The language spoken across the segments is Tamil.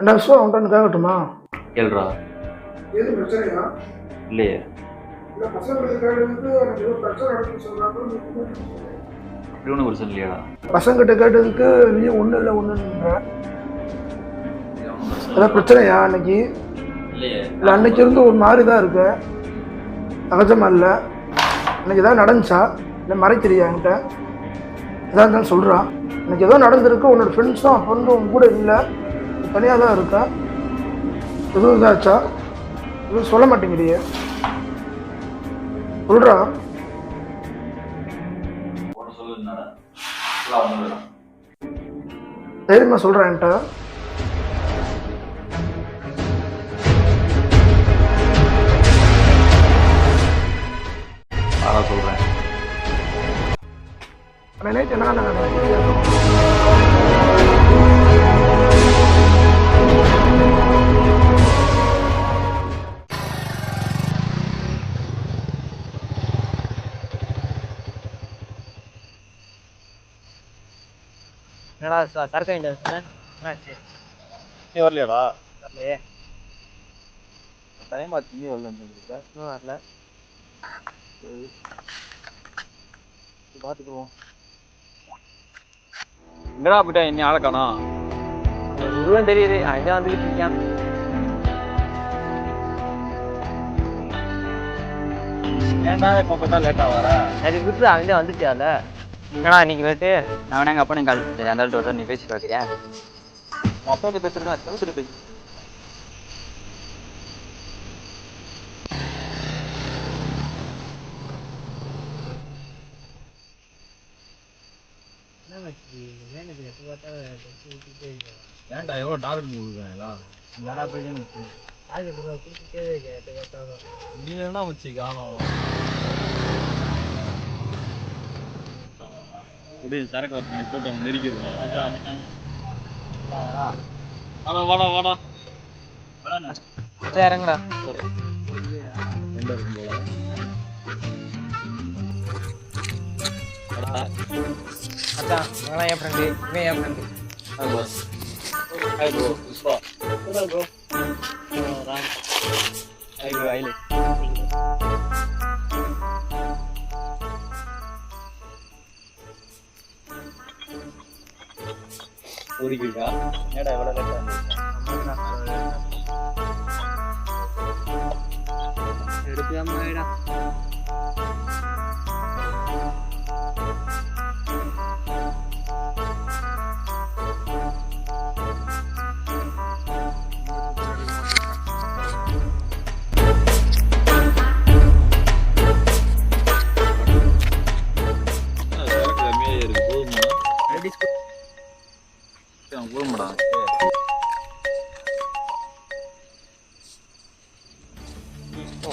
ரெண்டு விஷயம் அவன்கிட்ட கேட்கட்டுமா கேள்றா எது பிரச்சனையா? இல்லையே. ஏதோ ஒன்றும் பிரச்சனை இல்லையாடா பசங்கிட்ட கேட்டதுக்கு நீ ஒன்றும் இல்லை ஒன்றுன்ற ஏதாவது பிரச்சனையா அன்னைக்கு? இல்லையே. இல்லை அன்னைக்கு இருந்து ஒரு மாதிரி தான் இருக்கு. சகஜமா இல்லை. அன்னைக்கு ஏதாவது நடந்துச்சா? இல்லை மறைக்கிறியா என்கிட்ட? எதாக இருந்தாலும் சொல்கிறான் எனக்கு ஏதோ நடந்திருக்கு உன்னோட ஃப்ரெண்ட்ஸும் அப்போ வந்து உன் கூட இல்லை. தனியாக தான் இருக்கா? எதுவும் இதாச்சா? எதுவும் சொல்ல மாட்டேங்கிறியே. சொல்கிறா தைரியமாக சொல்கிறேன் என்கிட்ட. சொல்கிறேன் நைட் என்ன சரக்கு சொன்னேன்? என்னாச்சு நீ வரலையாடா? வரலையே. டைம் ஆச்சு நீ வரல இன்னும் வரல. பார்த்துக்குவோம் எங்கடா போயிட்டா இன்னும் ஆளை காணோம் உருவம் தெரியுது. அவன் வந்துக்கிட்டு இருக்கான். ஏன்டா இப்போ பார்த்தா லேட்டாக வர? அது விட்டு அவன் வந்துட்டியால? என்னடா இன்னைக்கு லேட்டு நான் எங்கள் அப்பா கால் பண்ணேன் அந்த ஆள்கிட்ட நீ பேசிட்டு வைக்கிறியா? அப்பா கிட்ட பேசுறேன் பேசிட்டு போய் ஏன்டா எவ்வளோ டாக்டர் கொடுக்குறாங்களா என்னடா போய் நீ என்ன வச்சு காணும். அப்படியே சரக்கு வரணும் கூட்டம் நெரிக்குது வாடா வாடா வாடா. இறங்குடா. அதான் அவன் என் ஃப்ரெண்டு இவன் என் friend hi boss hi bro Pushpa bro Ram hi bro ஐலே ஓடிக்கிட்டா ஏடா எவ்வளோ லேட்டாக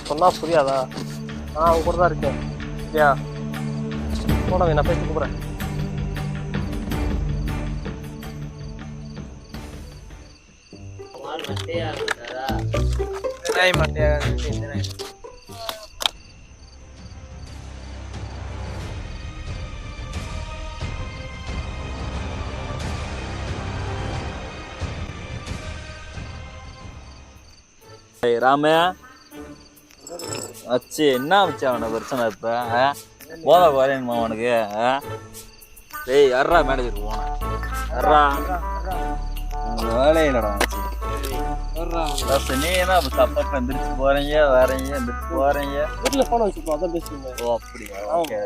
சொன்னா புரியாதா? நான் அவங்க கூட தான் இருக்கேன். சரியா? போட நான் பேசி கூப்பிட்றேன். ஏய் ராமு. வச்சு என்ன வச்சு அவனை பிரச்சனை இப்ப? போத குறையணுமா அவனுக்கு? டேய் யாரா மேனேஜர் போன? யாரா வேலையிலடா நீ என்ன அப்பப்ப எந்திரிச்சு போறீங்க வரீங்க எந்திரிச்சு போறீங்க? வீட்டில் ஃபோன் அதான் ஓ அப்படியா? ஓகே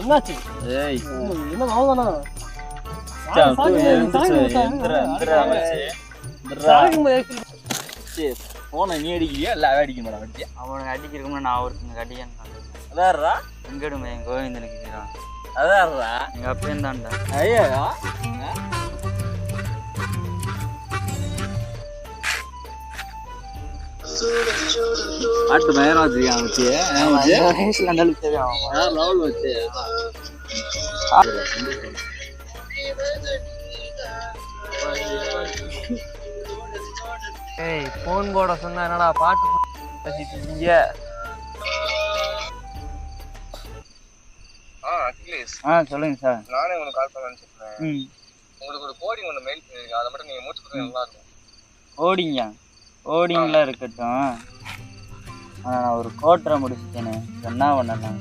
என்னாச்சு? ஏய். என்ன அவ்வளோதானா. எந்திரா, எந்திரா. எந்திரா. போனை நீ அடிக்கிறியா? இல்ல அவன் அடிக்க மாட்டான் வட்டியா? அவனுக்கு அடிக்கிறதுக்கு நான் ஒருத்தனுக்கு அடிக்கணும் அதான்டா. எங்கடுமே என் கோவிந்தனுக்கு இருக்கிறான் அதான்டா. எங்க அப்பயும் தான்டா ஐயா. பாட்டு வச்சிருக்கான் வச்சு வயசுல இருந்தாலும் தெரியும். லெவல் வச்சு? ஏய் போன் போட சொன்னா என்னடா பாட்டு பேசிட்டு இருக்கீங்க ஆ அட்லீஸ்ட். ஆ சொல்லுங்க சார். நானே உங்களுக்கு கால் பண்ண நினச்சிருக்கேன். ம். உங்களுக்கு ஒரு கோடிங் ஒன்று மெயில் பண்ணியிருக்கேன் அதை மட்டும் நீங்கள் மூச்சு கொடுத்தா நல்லா இருக்கும். ஓடிங்க ஓடிங்லாம் இருக்கட்டும். நான் ஒரு கோட்டரை முடிச்சுட்டேனே. என்ன? பண்ணலாம்.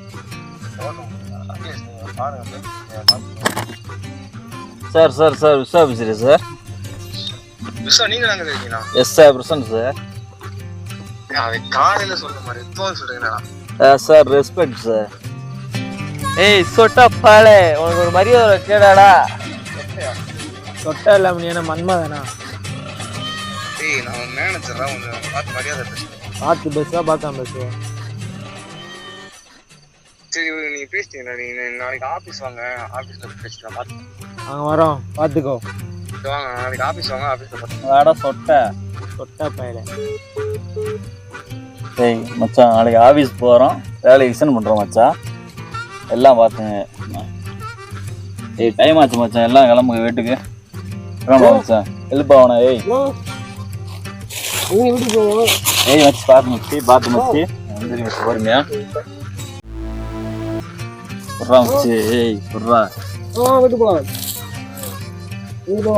சார் சார் சார் விஸ்வா பேசுகிறேன் சார். விஸ்வா இருக்கீங்களா? எஸ் சார் பிரசன்ட் சார் அது காலையில் சொல்ற மாதிரி இப்போ சொல்கிறீங்களா சார் ரெஸ்பெக்ட் சார் ஏய் சொட்டா பாலே உனக்கு ஒரு மரியாதை கேடாடா சொட்டா இல்லாம நீ என்ன மன்மதனா ஏய் நான் மேனேஜர் தான் கொஞ்சம் பார்த்து மரியாதை பேசுகிறேன் பார்த்து பேசுவா பார்க்காம பேசுவேன் சரி நீ பேசிட்டீங்களா? நீ நாளைக்கு ஆஃபீஸ் வாங்க ஆஃபீஸில் பேசிக்கலாம் பார்த்து. நாங்க வரோம் பார்த்துக்கோ. வாங்க நாளைக்கு ஆஃபீஸ் வாங்க ஆஃபீஸில் பார்த்து வாடா சொட்ட. சொட்டா பயலே டேய் மச்சான் நாளைக்கு ஆஃபீஸ் போகிறோம் வேலைக்கு எக்ஸ்டெண்ட் பண்ணுறோம் மச்சான். எல்லாம் பார்த்துங்க. ஏய் டைம் ஆச்சு மச்சான். எல்லாம் கிளம்புங்க வீட்டுக்கு. கிளம்புங்க மச்சான். எழுப்பா அவனை ஏய். ஏய் மச்சி பார்த்து மச்சி பார்த்து மச்சி. வந்துரு மச்சி பொறுமையா. சொல்றா மச்சி ஏய் ஆ வீட்டுக்கு போலாம். போ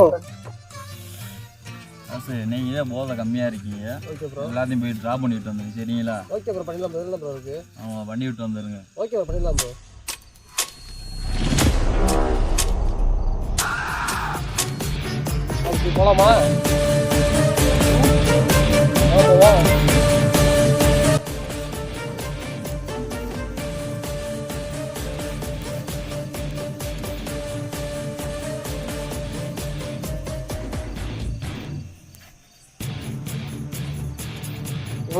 நீங்கள் தான் போதை கம்மியாக இருக்கீங்க. ஓகே ப்ரோ எல்லாத்தையும் போய் ட்ராப் பண்ணிவிட்டு வந்துருங்க சரிங்களா? ஓகே ப்ரோ பண்ணிடலாம் ப்ரோ ப்ரோ இருக்கு? பண்ணி விட்டு வந்துருங்க. ஓகே ப்ரோ பண்ணிடலாம் ப்ரோ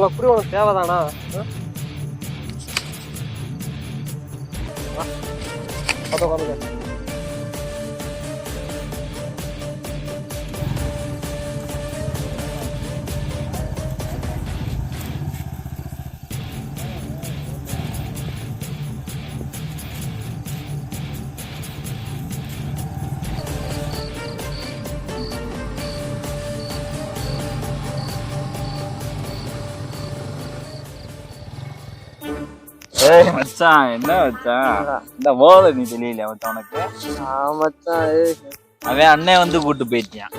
இவ்வளோ அப்படி உனக்கு தேவைதானா ஆ? வா. பார்த்து உட்காருங்க. ஏய் மச்சான் என்ன மச்சான்? இந்த போதை நீ தெரியல மச்சான் உனக்கு? மச்சான் அவன் அண்ணன் வந்து கூட்டு போயிட்டான்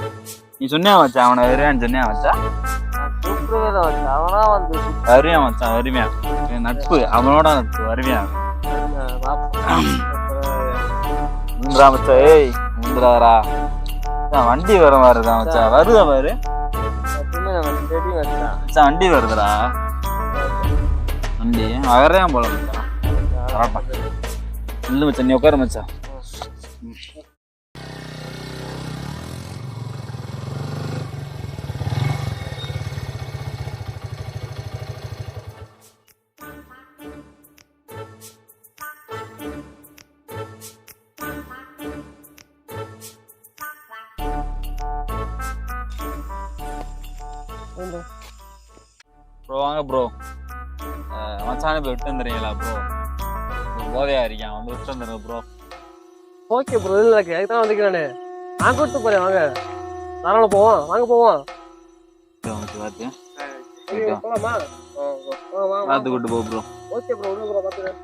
நீ சொன்னியா மச்சான் அவனை வருவான்னு சொன்னியா மச்சான்? அவனா வந்து மச்சான் என் நட்பு அவனோட நட்பு வருவியான் முந்திரா மச்சான் ஏய் முந்திராரா வண்டி வர மாதிரிதான் மச்சான்? வருதா பாரு. வண்டி வருதுடா. வண்டி. வரையான் போல மச்சான் வரட்டான் இல்லை மச்சான் நீ உட்காரு மச்சான். ப்ரோ வாங்க ப்ரோ. மச்சானே போய் விட்டு வந்துடுறீங்களா ப்ரோ போதையா இருக்கான் வந்து விட்டு வந்துடுங்க ப்ரோ ஓகே ப்ரோ இல்லை அதுக்கு தான் வந்துக்கிறானே நான். கூப்பிட்டு போறேன் வாங்க. தாராள போவோம். வாங்க போவோம். பார்த்து. பார்த்து கூட்டு போ ப்ரோ ஓகே ப்ரோ ப்ரோ பார்த்துக்கிறேன்.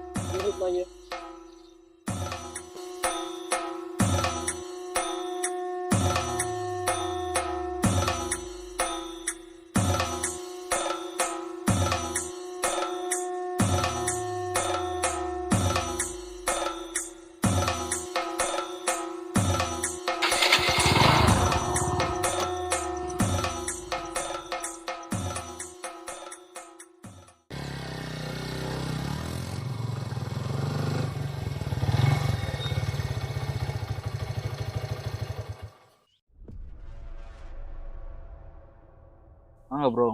வாங்க ப்ரோ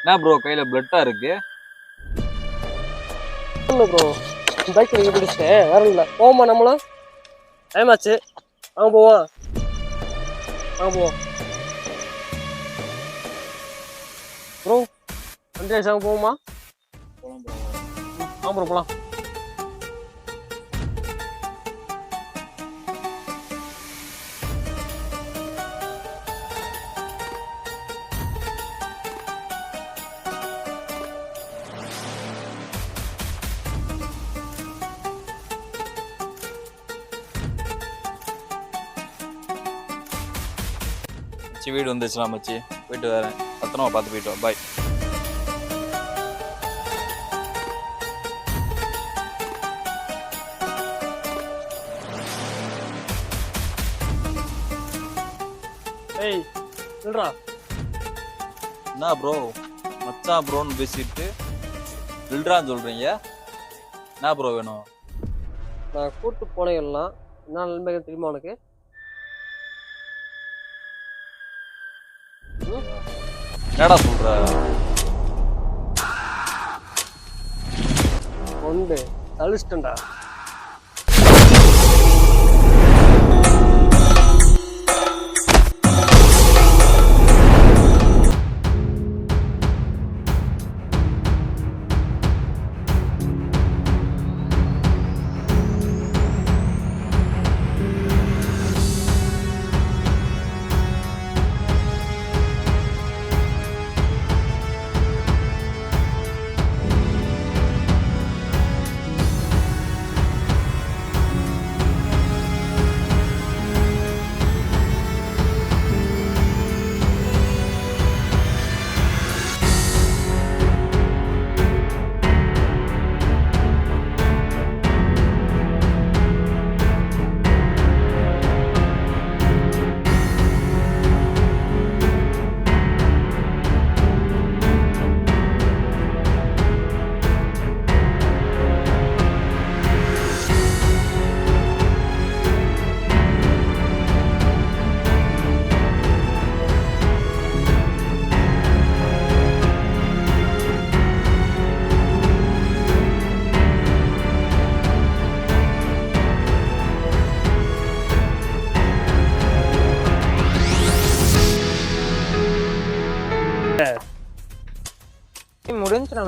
என்ன ப்ரோ கையில பிளட்டா இருக்கு? இல்லை ப்ரோ பைக் நீங்கள் பிடிச்சிட்டேன் வேற இல்லை போவோமா நம்மளும்? டைம் ஆச்சு. வாங்க போவோம். வாங்க போவோம். ப்ரோ வண்டி ஆச்சு வாங்க போவோமா? வாங்க ப்ரோ போகலாம் மச்சி வீடு வந்துச்சுலாம் மச்சி. போயிட்டு வரேன். பத்திரமா பார்த்து போயிட்டு வா. பாய் ஏய் சொல்றா என்ன ப்ரோ மச்சான் ப்ரோன்னு பேசிட்டு பில்ட்ரான்னு சொல்றீங்க. என்ன ப்ரோ வேணும்? நான் கூட்டு போனைகள்லாம் என்ன நிலைமைகள் தெரியுமா உனக்கு? என்னடா சொல்ற? கொண்டு தளிச்சிட்டேன்டா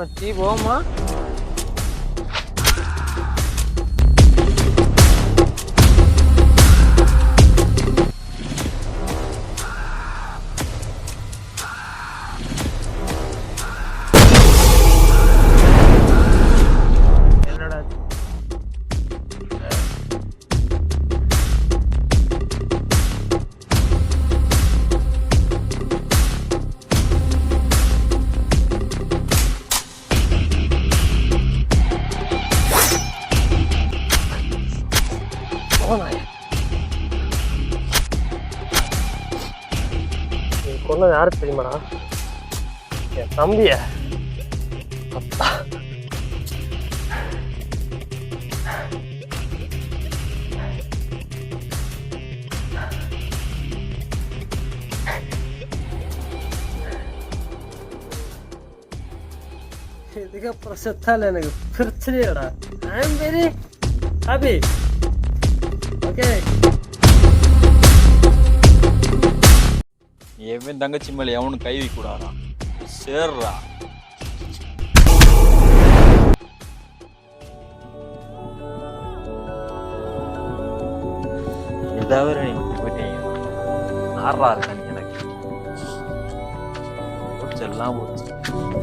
antigo, vamos mano. கொண்டது யாரு தெரியுமாடா? என் தம்பிய. அப்பா. இதுக்கப்புறம் செத்தால எனக்கு பிரச்சனையாடா? ஐம் வெரி ஹாப்பி ஓகே எவன் தங்கச்சி மேல எவனும் கை வைக்க சேர்றா. தவிர நீங்க போயிட்டீங்க ஆறா இருக்காங்க எனக்கு. எல்லாம் போச்சு